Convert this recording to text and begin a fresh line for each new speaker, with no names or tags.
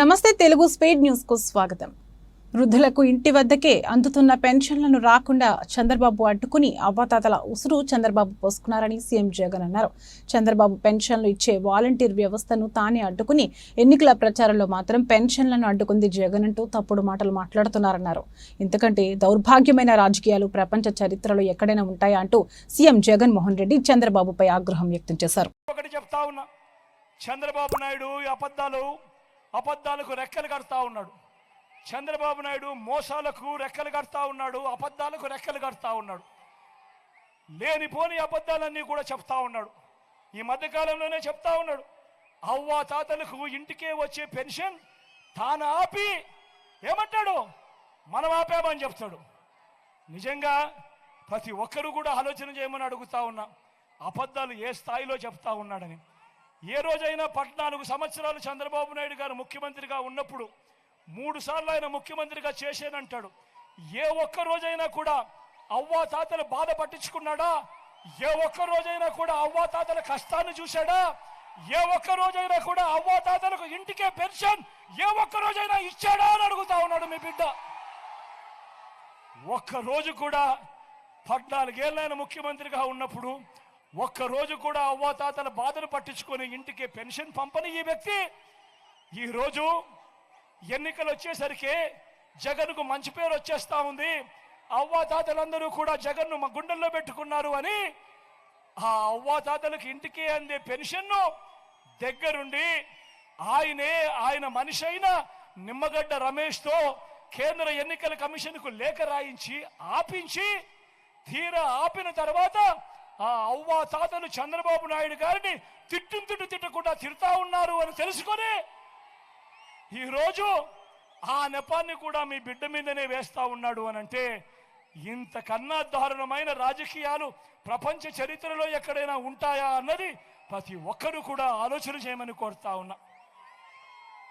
నమస్తే తెలుగు స్పీడ్ న్యూస్కు స్వాగతం. వృద్ధులకు ఇంటి వద్దకే అందుతున్న పెన్షన్లను రాకుండా చంద్రబాబు అడ్డుకుని అవ్వాతాతల ఉసురు చంద్రబాబు పోసుకున్నారని సీఎం జగన్ అన్నారు. చంద్రబాబు పెన్షన్లు ఇచ్చే వాలంటీర్ వ్యవస్థను తానే అడ్డుకుని ఎన్నికల ప్రచారంలో మాత్రం పెన్షన్లను అడ్డుకుంది జగన్ అంటూ తప్పుడు మాటలు మాట్లాడుతున్నారన్నారు. ఇంతకంటే దౌర్భాగ్యమైన రాజకీయాలు ప్రపంచ చరిత్రలో ఎక్కడైనా ఉంటాయా అంటూ సీఎం జగన్మోహన్ రెడ్డి చంద్రబాబుపై ఆగ్రహం వ్యక్తం చేశారు.
చంద్రబాబు నాయుడు ఈ అబద్ధాలు అబద్ధాలకు రెక్కలు కడతా ఉన్నాడు. చంద్రబాబు నాయుడు మోసాలకు రెక్కలు కడతా ఉన్నాడు అబద్ధాలకు రెక్కలు కడతా ఉన్నాడు. లేనిపోని అబద్ధాలన్నీ కూడా చెప్తా ఉన్నాడు. ఈ మధ్యకాలంలోనే చెప్తా ఉన్నాడు. అవ్వ తాతలకు ఇంటికే వచ్చే పెన్షన్ తాను ఆపి ఏమంటాడు? మనం ఆపామని చెప్తాడు. నిజంగా ప్రతి ఒక్కరూ కూడా ఆలోచన చేయమని అడుగుతా ఉన్నా. అబద్ధాలు ఏ స్థాయిలో చెప్తా ఉన్నాడని. ఏ రోజైనా పద్నాలుగు సంవత్సరాలు చంద్రబాబు నాయుడు గారు ముఖ్యమంత్రిగా ఉన్నప్పుడు మూడు సార్లు ఆయన ముఖ్యమంత్రిగా చేసేనంటాడు ఏ ఒక్క రోజైనా కూడా అవ్వా తాతలు బాధ పట్టించుకున్నాడా? ఏ ఒక్క రోజైనా కూడా అవ్వా తాతల కష్టాన్ని చూశాడా? ఏ ఒక్క రోజైనా కూడా అవ్వా తాతలకు ఇంటికే పెన్షన్ ఏ ఒక్క రోజైనా ఇచ్చాడా అని అడుగుతా ఉన్నాడు మీ బిడ్డ. ఒక్క రోజు కూడా పద్నాలుగేళ్ళైన ముఖ్యమంత్రిగా ఉన్నప్పుడు ఒక్క రోజు కూడా అవ్వాతాతల బాధను పట్టించుకొని ఇంటికి పెన్షన్ పంపని ఈ వ్యక్తి. ఈరోజు ఎన్నికలు వచ్చేసరికి జగన్కు మంచి పేరు వచ్చేస్తా ఉంది. అవ్వాతాతలందరూ కూడా జగన్ను మా గుండెల్లో పెట్టుకున్నారు అని ఆ అవ్వాతాతలకు ఇంటికి అందే పెన్షన్ను దగ్గరుండి ఆయనే ఆయన మనిషి అయిన నిమ్మగడ్డ రమేష్తో కేంద్ర ఎన్నికల కమిషన్కు లేఖ రాయించి ఆపించి తీరా ఆపిన తర్వాత ఆ అవ్వా తాతలు చంద్రబాబు నాయుడు గారిని తిట్టుంతుడు తిట్టకుండా తిడతా ఉన్నారు అని తెలుసుకొని ఈరోజు ఆ నెపాన్ని కూడా మీ బిడ్డ మీదనే వేస్తా ఉన్నాడు అని అంటే ఇంతకన్నా దారుణమైన రాజకీయాలు ప్రపంచ చరిత్రలో ఎక్కడైనా ఉంటాయా అన్నది ప్రతి ఒక్కరూ కూడా ఆలోచన చేయమని కోరుతా ఉన్నా.